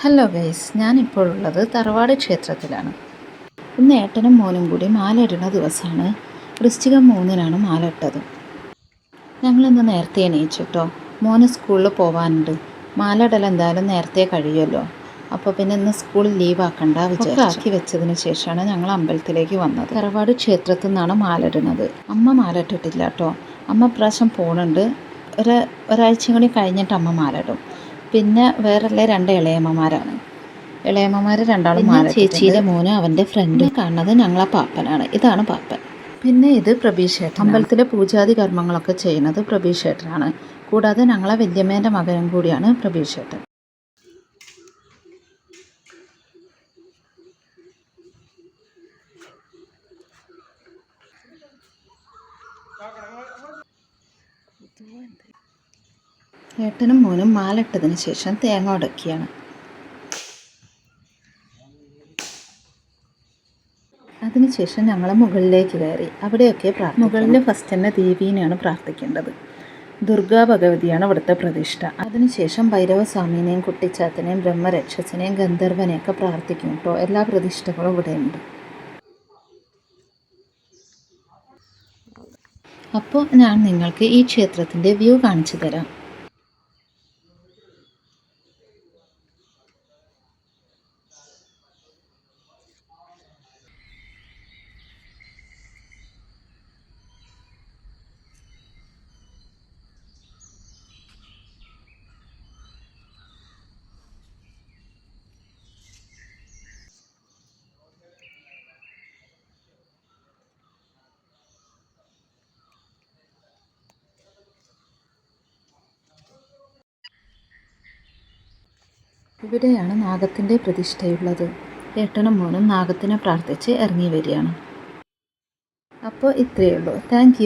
Hello guys ഞാനിപ്പോൾ ഉള്ളത് തറവാട് ക്ഷേത്രത്തിലാണ്. ഇന്ന് ഏട്ടനും മോനും കൂടി മാല ഇടുന്ന ദിവസമാണ്. വൃശ്ചികം മൂന്നിനാണ് മാല ഇട്ടത് ഞങ്ങളിന്ന് നേരത്തെ എണീച്ചു കേട്ടോ മോന് സ്കൂളിൽ പോകാനുണ്ട് മാല ഇടൽ എന്തായാലും നേരത്തെ കഴിയുമല്ലോ. അപ്പോൾ പിന്നെ ഇന്ന് സ്കൂൾ ലീവ് ആക്കണ്ട വിചാരിച്ചാക്കി വെച്ചതിന് ശേഷമാണ് ഞങ്ങൾ അമ്പലത്തിലേക്ക് വന്നത്. തറവാട് ക്ഷേത്രത്തിൽ നിന്നാണ് മാല ഇടുന്നത് അമ്മ മാല ഇട്ടിട്ടില്ല കേട്ടോ അമ്മ പ്രാവശ്യം പോണുണ്ട്. ഒരു ഒരാഴ്ചയും കൂടി കഴിഞ്ഞിട്ട് അമ്മ മാല ഇടും പിന്നെ വേറെ രണ്ട് ഇളയമ്മമാരാണ്. ഇളയമ്മമാർ രണ്ടാളും മാറി ചേച്ചിയുടെ മോന് അവന്റെ ഫ്രണ്ട് കാണുന്നത് ഞങ്ങളെ പാപ്പനാണ്. ഇതാണ് പാപ്പൻ. പിന്നെ ഇത് പ്രഭീഷേട്ടൻ അമ്പലത്തിലെ പൂജാതി കർമ്മങ്ങളൊക്കെ ചെയ്യുന്നത് പ്രഭീഷേട്ടനാണ്. കൂടാതെ ഞങ്ങളെ വല്യമ്മേന്റെ മകനും കൂടിയാണ് പ്രഭീഷേട്ടൻ. ഏട്ടനും മോനും മാലിട്ടതിന് ശേഷം തേങ്ങ ഉടക്കിയാണ്. അതിനുശേഷം ഞങ്ങൾ മുകളിലേക്ക് കയറി. അവിടെയൊക്കെ പ്രാർത്ഥന മുകളിൽ ഫസ്റ്റ് തന്നെ ദേവീനെയാണ് പ്രാർത്ഥിക്കേണ്ടത്. ദുർഗാ ഭഗവതിയാണ് അവിടുത്തെ പ്രതിഷ്ഠ. അതിനുശേഷം ഭൈരവസ്വാമിനെയും കുട്ടിച്ചാത്തനെയും ബ്രഹ്മരക്ഷസിനെയും ഗന്ധർവനെയൊക്കെ പ്രാർത്ഥിക്കും കേട്ടോ. എല്ലാ പ്രതിഷ്ഠകളും ഇവിടെയുണ്ട്. അപ്പോൾ ഞാൻ നിങ്ങൾക്ക് ഈ ക്ഷേത്രത്തിന്റെ വ്യൂ കാണിച്ചു തരാം. ഇവിടെയാണ് നാഗത്തിന്റെ പ്രതിഷ്ഠയുള്ളത്. ഏട്ടനും മോനും നാഗത്തിനെ പ്രാർത്ഥിച്ച് ഇറങ്ങി വരികയാണ്. അപ്പോൾ ഇത്രയേ ഉള്ളൂ. താങ്ക്